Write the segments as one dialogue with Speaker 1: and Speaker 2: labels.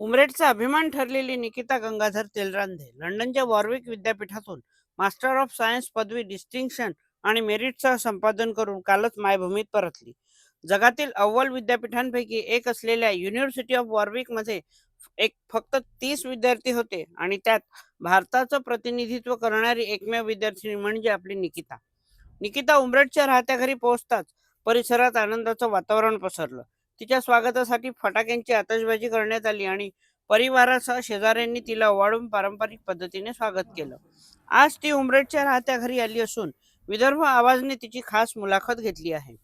Speaker 1: उमरेडचा अभिमान ठरलेली निकिता गंगाधर तेलरांधे लंडनच्या वॉर्विक विद्यापीठातून मास्टर ऑफ सायन्स पदवी डिस्टिंक्शन आणि मेरिटसह संपादन करून कालच मायभूमीत परतली. जगातील अव्वल विद्यापीठांपैकी एक असलेल्या युनिव्हर्सिटी ऑफ वॉर्विकमध्ये एक फक्त तीस विद्यार्थी होते आणि त्यात भारताचं प्रतिनिधित्व करणारी एकमेव विद्यार्थिनी म्हणजे आपली निकिता. निकिता उमरेडच्या राहत्या घरी पोहोचताच परिसरात आनंदाचं वातावरण पसरलं. तिच्या स्वागतासाठी फटाक्यांची आतषबाजी करण्यात आली आणि परिवारासह शेजाऱ्यांनी तिला ओवाळून पारंपरिक पद्धतीने स्वागत केलं. आज ती उमरेडच्या राहत्या घरी आली असून विदर्भ आवाजने तिची खास मुलाखत घेतली आहे.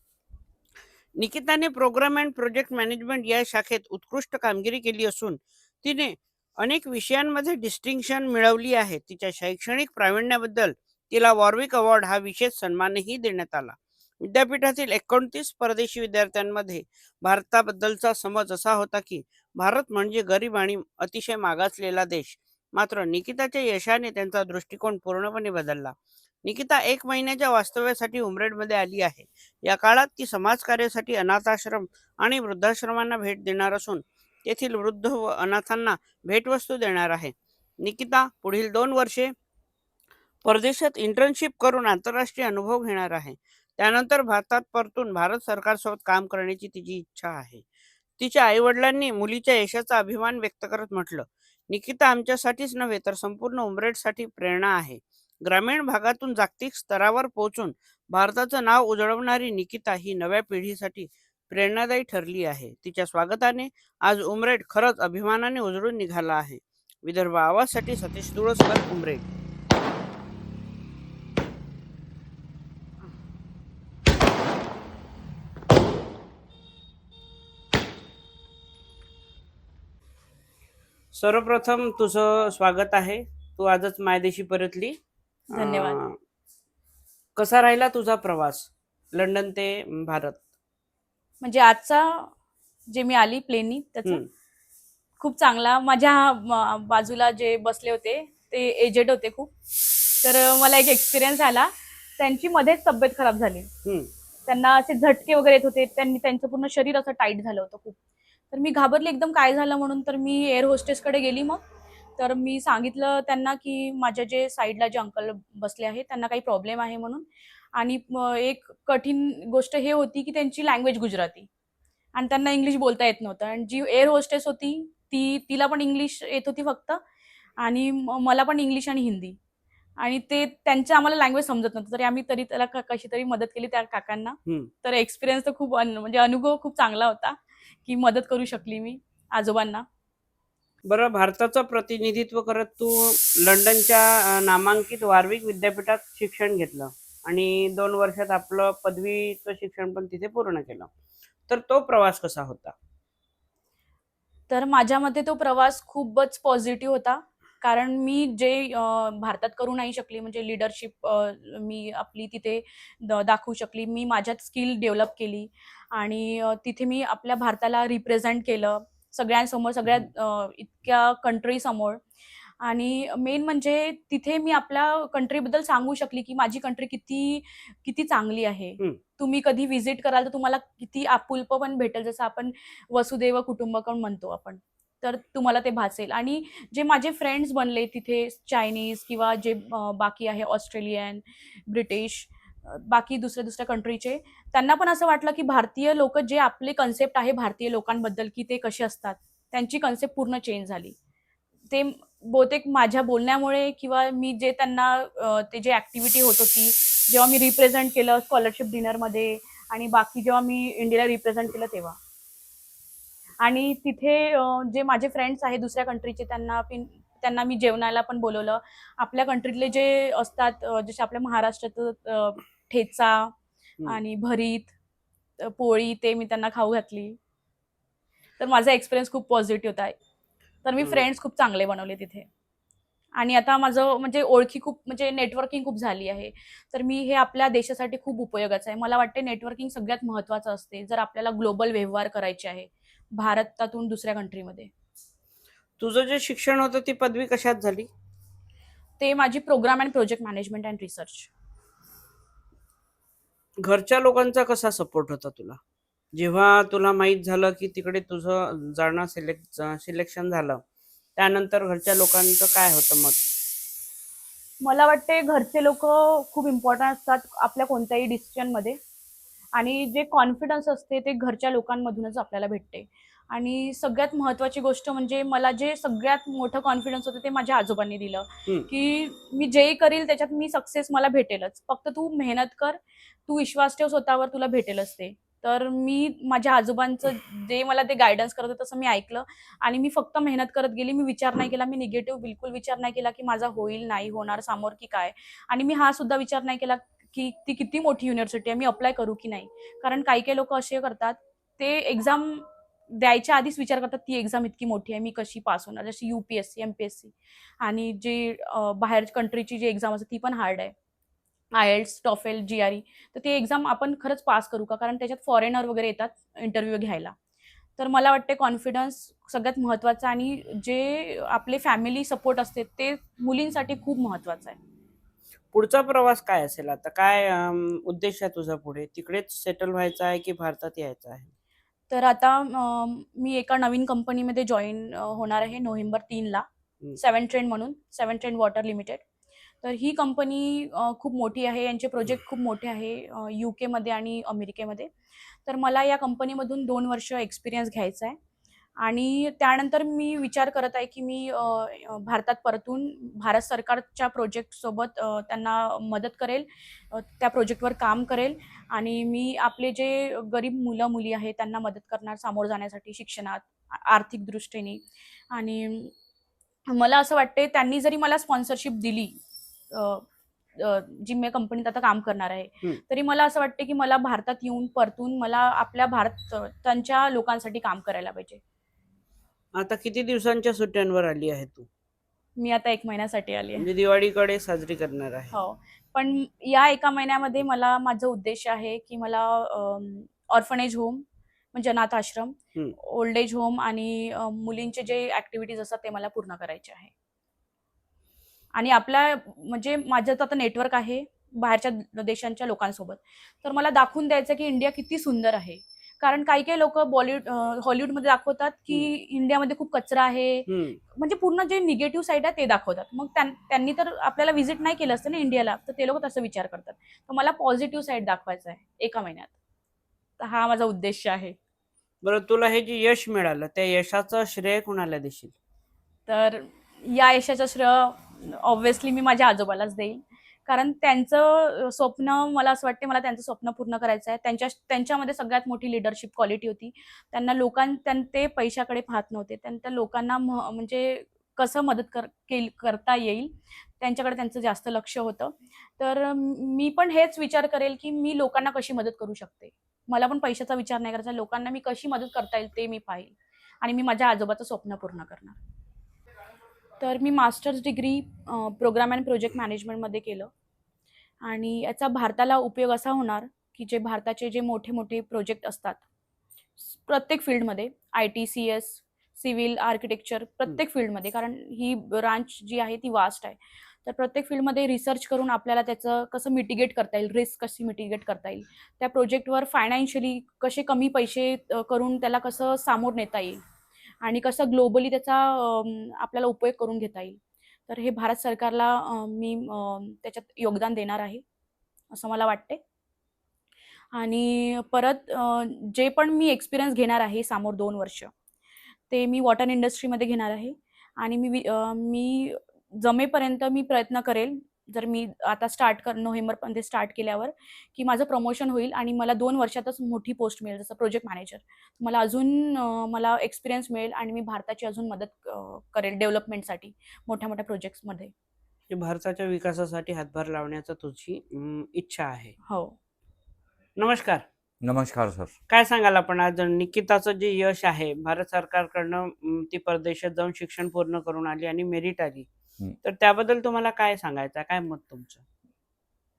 Speaker 1: निकिताने प्रोग्राम अँड प्रोजेक्ट मॅनेजमेंट या शाखेत उत्कृष्ट कामगिरी केली असून तिने अनेक विषयांमध्ये डिस्टिंक्शन मिळवली आहे. तिच्या शैक्षणिक प्रावीण्याबद्दल तिला वॉर्विक अवॉर्ड हा विशेष सन्मानही देण्यात आला. विद्यापीठातील एकोणतीस परदेशी विद्यार्थ्यांमध्ये भारताबद्दलचा समज असा होता की भारत म्हणजे गरीब आणि अतिशय मागासलेला देश. मात्र निकिताच्या यशाने त्यांचा दृष्टिकोन पूर्णपणे बदलला. निकिता एक महिन्याच्या वास्तव्यासाठी उमरेडमध्ये आली आहे. या काळात ती समाजकार्यासाठी अनाथाश्रम आणि वृद्धाश्रमांना भेट देणार असून तेथील वृद्ध व अनाथांना भेटवस्तू देणार आहे. निकिता पुढील दोन वर्षे परदेशात इंटर्नशिप करून आंतरराष्ट्रीय अनुभव घेणार आहे. त्यानंतर भारतात परतून भारत सरकारसोबत काम करण्याची तिची इच्छा आहे. तिच्या आईवडिलांनी मुलीच्या यशाचा अभिमान व्यक्त करत म्हटलं निकिता आमच्यासाठीच नव्हे तर संपूर्ण उमरेडसाठी प्रेरणा आहे. ग्रामीण भागातून जागतिक स्तरावर पोहोचून भारताचं नाव उजळवणारी निकिता ही नव्या पिढीसाठी प्रेरणादायी ठरली आहे. तिच्या स्वागताने आज उमरेड खरंच अभिमानाने उजळून निघाला आहे. विदर्भ आवाजसाठी सतीश तुळसकर उमरेड. सर्वप्रथम तुझं स्वागत आहे. तू आजच मायदेशी परतली.
Speaker 2: धन्यवाद.
Speaker 1: अं, कसा राहिला तुझा प्रवास? लंडन ते भारत.
Speaker 2: म्हणजे आजचा जे मी आली प्लेननी त्याचा
Speaker 1: हम्म,
Speaker 2: खूप चांगला माझ्या म- बाजूला जे बसले होते ते एजेड होते खूप. तर मला एक एक्सपिरियन्स आला. त्यांची मध्येच तब्येत खराब झाली.
Speaker 1: हम्म,
Speaker 2: त्यांना असे झटके वगैरे येत होते. त्यांनी त्यांचं पूर्ण शरीर असं टाईट झालं होतं खूप. तर मी घाबरली एकदम काय झालं म्हणून तर मी एअर होस्टेसकडे गेली मग. तर मी सांगितलं त्यांना की माझ्या जे साईडला जे अंकल बसले आहेत त्यांना काही प्रॉब्लेम आहे म्हणून. आणि एक कठीण गोष्ट हे होती की त्यांची लँग्वेज गुजराती. आणि त्यांना इंग्लिश बोलता येत नव्हतं. आणि जी एअर होस्टेस होती ती तिला पण इंग्लिश येत होती फक्त. आणि मला पण इंग्लिश आणि हिंदी. आणि ते त्यांचं आम्हाला लँग्वेज समजत नव्हतं. तरी आम्ही तरी त्याला कशी तरी मदत केली त्या काकांना. तर एक्सपिरियन्स तर खूप म्हणजे अनुभव खूप चांगला होता. की मदत करू शकली मी आजोबांना.
Speaker 1: बरं भारताचं प्रतिनिधित्व करत तू लंडनच्या नामांकित वार्विक विद्यापीठात शिक्षण घेतलं आणि दोन वर्षात आपलं पदवीचं शिक्षण पण तिथे पूर्ण केलं. तर तो प्रवास कसा होता?
Speaker 2: तर माझ्या मते तो प्रवास खूपच पॉझिटिव्ह होता. कारण मी जे भारतात करू नाही शकली म्हणजे लिडरशिप मी आपली तिथे दाखवू शकली मी माझ्यात स्किल डेव्हलप केली आणि तिथे मी आपल्या भारताला रिप्रेझेंट केलं सगळ्यांसमोर सगळ्या इतक्या कंट्री समोर. आणि मेन म्हणजे तिथे मी आपल्या कंट्रीबद्दल सांगू शकली की माझी कंट्री किती किती चांगली आहे. तुम्ही कधी व्हिजिट कराल तर तुम्हाला किती आपुलप पण भेटेल जसं आपण वसुदेव कुटुंबकम म्हणतो आपण. तर तुम्हाला ते भासेल. आणि जे माझे फ्रेंड्स बनले तिथे चायनीज किंवा जे बाकी आहे ऑस्ट्रेलियन ब्रिटिश बाकी दुसऱ्या दुसऱ्या कंट्रीचे त्यांना पण असं वाटलं की भारतीय लोक जे आपले कन्सेप्ट आहे भारतीय लोकांबद्दल की ते कसे असतात त्यांची कन्सेप्ट पूर्ण चेंज झाली. ते बहुतेक माझ्या बोलण्यामुळे किंवा मी जे त्यांना ते जे ॲक्टिव्हिटी होत होती जेव्हा मी रिप्रेझेंट केलं स्कॉलरशिप डिनरमध्ये आणि बाकी जेव्हा मी इंडियाला रिप्रेझेंट केलं तेव्हा. आणि तिथे जे माझे फ्रेंड्स आहेत दुसऱ्या कंट्रीचे त्यांना पिन त्यांना मी जेवणाला पण बोलवलं. आपल्या कंट्रीतले जे असतात जसे आपल्या महाराष्ट्राचं अं, ठेचा आणि भरीत पोळी ते मी त्यांना खाऊ घातली. तर माझा एक्सपिरियन्स खूप पॉझिटिव्ह होता. तर मी. फ्रेंड्स खूप चांगले बनवले तिथे. आणि आता माझं म्हणजे ओळखी खूप म्हणजे नेटवर्किंग खूप झाली आहे. तर मी हे आपल्या देशासाठी खूप उपयोगाचं आहे. मला वाटते नेटवर्किंग सगळ्यात महत्त्वाचं असते जर आपल्याला ग्लोबल व्यवहार करायचे आहे. भारतातून दुसऱ्या कंट्रीमध्ये
Speaker 1: तुझं जे शिक्षण होतं ती पदवी कशात झाली?
Speaker 2: ते माझी programme and project management and research
Speaker 1: घरच्या लोकांचा कसा सपोर्ट होता तुला? जेव्हा तुला माहीत झालं की तिकडे तुझं जाणं सिलेक्ट सिलेक्शन झालं त्यानंतर घरच्या लोकांचं काय होतं मत
Speaker 2: मला वाटते घरचे लोक खूप इम्पॉर्टंट असतात आपल्या कोणत्याही डिसिजनमध्ये आणि जे कॉन्फिडन्स असते ते घरच्या लोकांमधूनच आपल्याला भेटते. आणि सगळ्यात महत्त्वाची गोष्ट म्हणजे मला जे सगळ्यात मोठं कॉन्फिडन्स होतं ते माझ्या आजोबांनी दिलं. की मी जे करील त्याच्यात मी सक्सेस मला भेटेलच. फक्त तू मेहनत कर तू विश्वास ठेव स्वतःवर तुला भेटेलच ते तर मी माझ्या आजोबांचं जे मला ते गायडन्स करत होते तसं मी ऐकलं. आणि मी फक्त मेहनत करत गेली मी विचार नाही केला मी निगेटिव्ह बिलकुल विचार नाही केला की माझा होईल नाही होणार समोर की काय. आणि मी हा सुद्धा विचार नाही केला की ती किती मोठी युनिव्हर्सिटी आहे मी अप्लाय करू की नाही. कारण काही काही लोक असे करतात ते एक्झाम द्यायच्या आधीच विचार करतात ती एक्झाम इतकी मोठी आहे मी कशी पास होणार? जशी U P S C M P S C आणि जी बाहेर कंट्रीची जी एक्झाम असते ती पण हार्ड आहे. IELTS TOEFL G R E तर ती एक्झाम आपण खरंच पास करू का? कारण त्याच्यात फॉरेनर वगैरे येतात इंटरव्ह्यू घ्यायला. तर मला वाटते कॉन्फिडन्स सगळ्यात महत्त्वाचा आणि जे आपले फॅमिली सपोर्ट असते ते मुलींसाठी खूप महत्त्वाचं आहे.
Speaker 1: पुढचा प्रवास काय असेल? आता काय उद्देश आहे तुझा पुढे? तिकडेच सेटल व्हायचा आहे की भारतात यायचं आहे?
Speaker 2: तर आता मी एका नवीन कंपनीमध्ये जॉईन होणार आहे नोव्हेंबर तीनला. सेवन ट्रेंड म्हणून सेवन ट्रेंड वॉटर लिमिटेड तर ही कंपनी खूप मोठी आहे. यांचे प्रोजेक्ट खूप मोठे आहे यू केमध्ये आणि अमेरिकेमध्ये. तर मला या कंपनीमधून दोन वर्ष एक्सपिरियन्स घ्यायचा आहे. आणि त्यानंतर मी विचार करत आहे की मी भारतात परतून भारत सरकारच्या प्रोजेक्टसोबत त्यांना मदत करेल त्या प्रोजेक्टवर काम करेल आणि मी आपले जे गरीब मुलं मुली आहेत त्यांना मदत करणार सामोरं जाण्यासाठी शिक्षणात आर्थिक दृष्टीने आणि मला असं वाटते त्यांनी जरी मला स्पॉन्सरशिप दिली जी मी कंपनीत आता काम करणार आहे. तरी मला असं वाटते की मला भारतात येऊन परतून मला आपल्या भारत त्यांच्या लोकांसाठी काम करायला पाहिजे
Speaker 1: आता किती दिवसांच्या सुट्ट्यांवर आली आहे तू?
Speaker 2: मी आता एक महिन्यासाठी आली आहे.
Speaker 1: म्हणजे दिवाळीकडे साजरी करणार आहे.
Speaker 2: हो. पण या एका महिन्यामध्ये मला माझं उद्देश आहे की मला ऑर्फनेज होम म्हणजे अनाथ आश्रम
Speaker 1: हम्म.
Speaker 2: ओल्ड एज होम आणि अ, मुलींचे जे ऍक्टिव्हिटीज असतात ते मला पूर्ण करायचे आहे. आणि आपल्या म्हणजे माझं तर आता नेटवर्क आहे बाहेरच्या देशांच्या लोकांसोबत. तर मला दाखवून द्यायचं की इंडिया किती सुंदर आहे. कारण काही काही लोक बॉलिवूड हॉलिवूडमध्ये दाखवतात की इंडियामध्ये खूप कचरा आहे. म्हणजे पूर्ण जे निगेटिव्ह साईड आहे ते दाखवतात. मग त्यां- त्यांनी तर आपल्याला व्हिजिट नाही केलं असतं ना इंडियाला तर ते लोक तसं विचार करतात. तर मला पॉझिटिव्ह साईड दाखवायचं आहे एका महिन्यात. तर हा माझा उद्देश आहे.
Speaker 1: बरं तुला हे जे यश मिळालं त्या यशाचं श्रेय कुणाला देशील?
Speaker 2: तर या यशाचं श्रेय ऑब्व्हियसली मी माझ्या आजोबालाच देईन कारण त्यांचं स्वप्न मला असं वाटते मला त्यांचं स्वप्न पूर्ण करायचं आहे. त्यांच्या त्यांच्यामध्ये सगळ्यात मोठी लिडरशिप क्वालिटी होती. त्यांना लोकां त्यां ते पैशाकडे पाहत नव्हते. त्यांच्या लोकांना म- म्हणजे कसं मदत कर केल करता येईल त्यांच्याकडे त्यांचं जास्त लक्ष होतं. तर मी पण हेच विचार करेल की मी लोकांना कशी मदत करू शकते? मला पण पैशाचा विचार नाही करायचा. लोकांना मी कशी मदत करता येईल ते मी पाहिल. आणि मी माझ्या आजोबाचं स्वप्न पूर्ण करणार. तर मी masters degree programme and project मॅनेजमेंटमध्ये केलं. आणि याचा भारताला उपयोग असा होणार की जे भारताचे जे मोठे मोठे प्रोजेक्ट असतात प्रत्येक फील्डमध्ये I T C S civil architecture प्रत्येक फील्डमध्ये कारण ही ब्रांच जी आहे ती वास्ट आहे. तर प्रत्येक फील्डमध्ये रिसर्च करून आपल्याला त्याचं कसं मिटिगेट करता येईल रिस्क कशी मिटिगेट करता येईल त्या प्रोजेक्टवर फायनान्शियली कसे कमी पैसे करून त्याला कसं सामोर नेता येईल आणि कसं ग्लोबली त्याचा आपल्याला उपयोग करून घेता येईल. तर हे भारत सरकारला मी त्याच्यात योगदान देणार आहे असं मला वाटते आणि परत जे पण मी एक्सपिरियन्स घेणार आहे समोर दोन वर्ष ते मी वॉटर इंडस्ट्रीमध्ये घेणार आहे. आणि मी वि- मी जमेपर्यंत मी प्रयत्न करेल जर मी आता स्टार्ट कर नोव्हेंबरमध्ये स्टार्ट केल्यावर की माझं प्रमोशन होईल आणि मला दोन वर्षातच मोठी पोस्ट मिळेल जसं प्रोजेक्ट मॅनेजर मला अजून मला एक्सपिरियन्स मिळेल आणि मी भारताची अजून मदत करेल डेव्हलपमेंटसाठी मोठ्या मोठ्या प्रोजेक्ट्समध्ये
Speaker 1: भारताच्या विकासासाठी हातभार लावण्याचा तुझी इच्छा आहे.
Speaker 2: हो.
Speaker 1: नमस्कार.
Speaker 3: नमस्कार सर.
Speaker 1: काय सांगाल आपण आज? निकिताचं जे यश आहे भारत सरकारकडनं ती परदेशात जाऊन शिक्षण पूर्ण करून आली आणि मेरिट आली.
Speaker 3: हं.
Speaker 1: तर त्याबद्दल तुम्हाला काय सांगायचं? काय मत तुमचं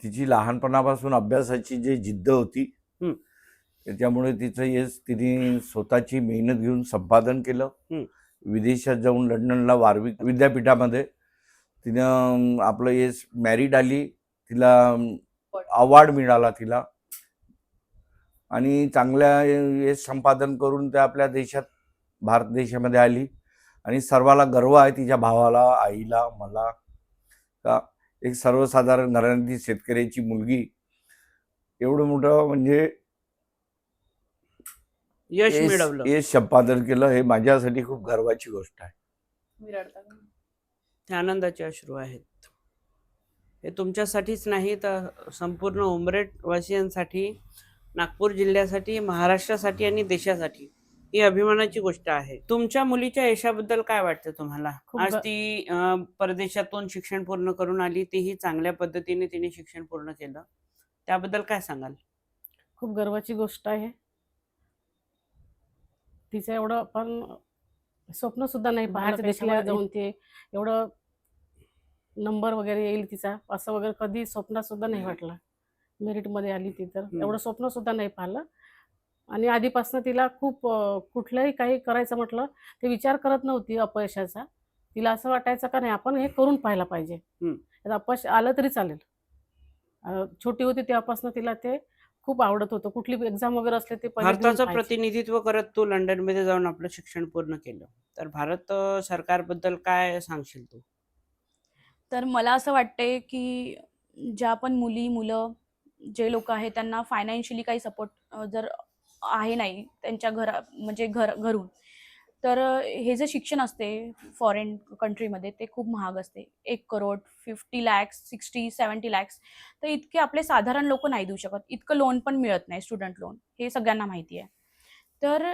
Speaker 3: तिची लहानपणापासून अभ्यासाची जी जिद्द होती. त्याच्यामुळे तिचं यश तिने स्वतःची मेहनत घेऊन संपादन केलं. विदेशात जाऊन लंडनला वारविक विद्यापीठामध्ये तिनं आपलं यश मॅरिट आली तिला अवार्ड मिळाला तिला आणि चांगल्या हे संपादन करून ते आपल्या देशात भारत देशामध्ये आली आणि सर्वाला गर्व आहे तिच्या भावाला आईला मला. का एक सर्वसाधारण घराण्यातील शेतकऱ्याची मुलगी एवढं मोठं म्हणजे
Speaker 1: यश मिळवलं.
Speaker 3: यश संपादन केलं हे माझ्यासाठी खूप गर्वाची गोष्ट आहे.
Speaker 1: ते आनंदाचे अश्रू आहेत. हे तुमच्यासाठीच नाही तर संपूर्ण उमरेट वासियांसाठी नागपूर जिल्ह्यासाठी महाराष्ट्रासाठी आणि देशासाठी. ही अभिमानाची गोष्ट आहे. तुमच्या मुलीच्या यशाबद्दल काय वाटतं तुम्हाला? आज ती परदेशातून शिक्षण पूर्ण करून आली तीही चांगल्या पद्धतीने तिने शिक्षण पूर्ण केलं. त्याबद्दल काय सांगाल?
Speaker 4: खूप गर्वाची गोष्ट आहे. तिचं एवढं पण स्वप्न सुद्धा नाही बाहेरच्या
Speaker 2: समजलं
Speaker 4: जाऊन ते एवढं नंबर वगैरे येईल तिचा असं वगैरे कधी स्वप्नात सुद्धा नाही वाटलं. मेरिटमध्ये आली ती तर. एवढं स्वप्न सुद्धा नाही पाहिलं. आणि आधीपासून तिला खूप कुठलंही काही करायचं म्हटलं ते विचार करत नव्हती अपयशाचा. तिला असं वाटायचं का नाही आपण हे करून पाहायला पाहिजे. अपयश आलं तरी चालेल. छोटी होती तेव्हापासून तिला ते खूप आवडत होतं. कुठली एक्झाम वगैरे असले ते
Speaker 1: भारताचं. प्रतिनिधित्व करत तू लंडनमध्ये जाऊन आपलं शिक्षण पूर्ण केलं. तर भारत सरकारबद्दल काय सांगशील तू?
Speaker 2: तर मला असं वाटते की ज्या पण मुली मुलं जे लोक आहेत त्यांना फायनान्शियली काही सपोर्ट जर आहे नाही त्यांच्या घरा म्हणजे घर घरून. तर हे जे शिक्षण असते फॉरेन कंट्रीमध्ये ते खूप महाग असते. एक crore fifty lakhs sixty seventy lakhs तर इतके आपले साधारण लोक नाही देऊ शकत. इतकं लोन पण मिळत नाही स्टुडंट लोन हे सगळ्यांना माहिती आहे. तर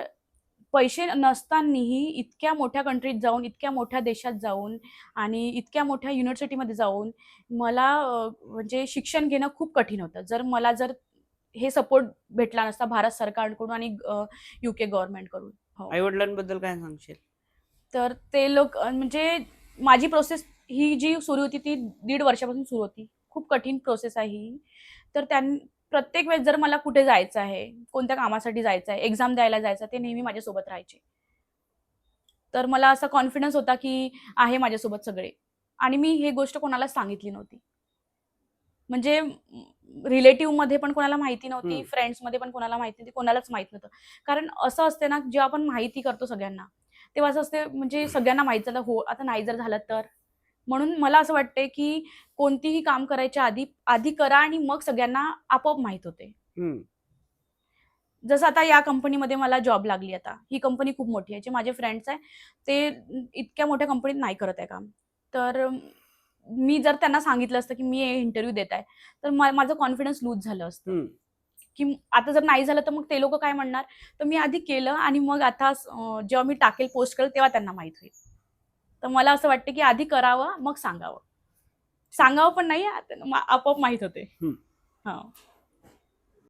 Speaker 2: पैसे नसतानाही इतक्या मोठ्या कंट्रीत जाऊन इतक्या मोठ्या देशात जाऊन आणि इतक्या मोठ्या युनिव्हर्सिटीमध्ये जाऊन मला म्हणजे शिक्षण घेणं खूप कठीण होतं. जर मला जर हे सपोर्ट भेटला नसता भारत सरकारकडून आणि यू के गव्हर्नमेंटकडून हो.
Speaker 1: आई वडिलांबद्दल काय सांगशील?
Speaker 2: तर ते लोक म्हणजे माझी प्रोसेस ही जी सुरू होती ती दीड वर्षापासून सुरू होती. खूप कठीण प्रोसेस आहे ही. तर त्यां प्रत्येक वेळेस जर मला कुठे जायचं आहे कोणत्या कामासाठी जायचं आहे एक्झाम द्यायला जायचं आहे, ते नेहमी माझ्यासोबत राहायचे. तर मला असा कॉन्फिडन्स होता की आहे माझ्यासोबत सगळे. आणि मी हे गोष्ट कोणालाच सांगितली नव्हती. म्हणजे रिलेटिव्हमध्ये पण कोणाला माहिती नव्हती
Speaker 1: हम्म.
Speaker 2: फ्रेंड्समध्ये पण कोणाला माहिती नव्हती कोणालाच माहीत नव्हतं. कारण असं असते ना जेव्हा आपण माहिती करतो सगळ्यांना तेव्हा असं असते म्हणजे सगळ्यांना माहीत झालं हो आता नाही जर झालं तर. म्हणून मला असं वाटते की कोणतीही काम करायच्या आधी आधी करा आणि मग सगळ्यांना आपोआप माहीत होते. जसं आता या कंपनीमध्ये मला जॉब लागली आता. ही कंपनी खूप मोठी आहे जे माझे फ्रेंड्स आहे ते इतक्या मोठ्या कंपनीत नाही करत आहे काम. तर मी जर त्यांना सांगितलं असतं की मी इंटरव्ह्यू देत आहे तर माझं कॉन्फिडन्स लूज झालं असतं. की आता जर नाही झालं तर मग ते लोक काय म्हणणार? तर मी आधी केलं आणि मग आता जेव्हा मी टाकेल पोस्ट करेल तेव्हा त्यांना माहीत होईल. तर मला असं वाटतं की आधी करावं मग सांगावं. सांगावं पण नाही आपोआप माहीत होते. हा.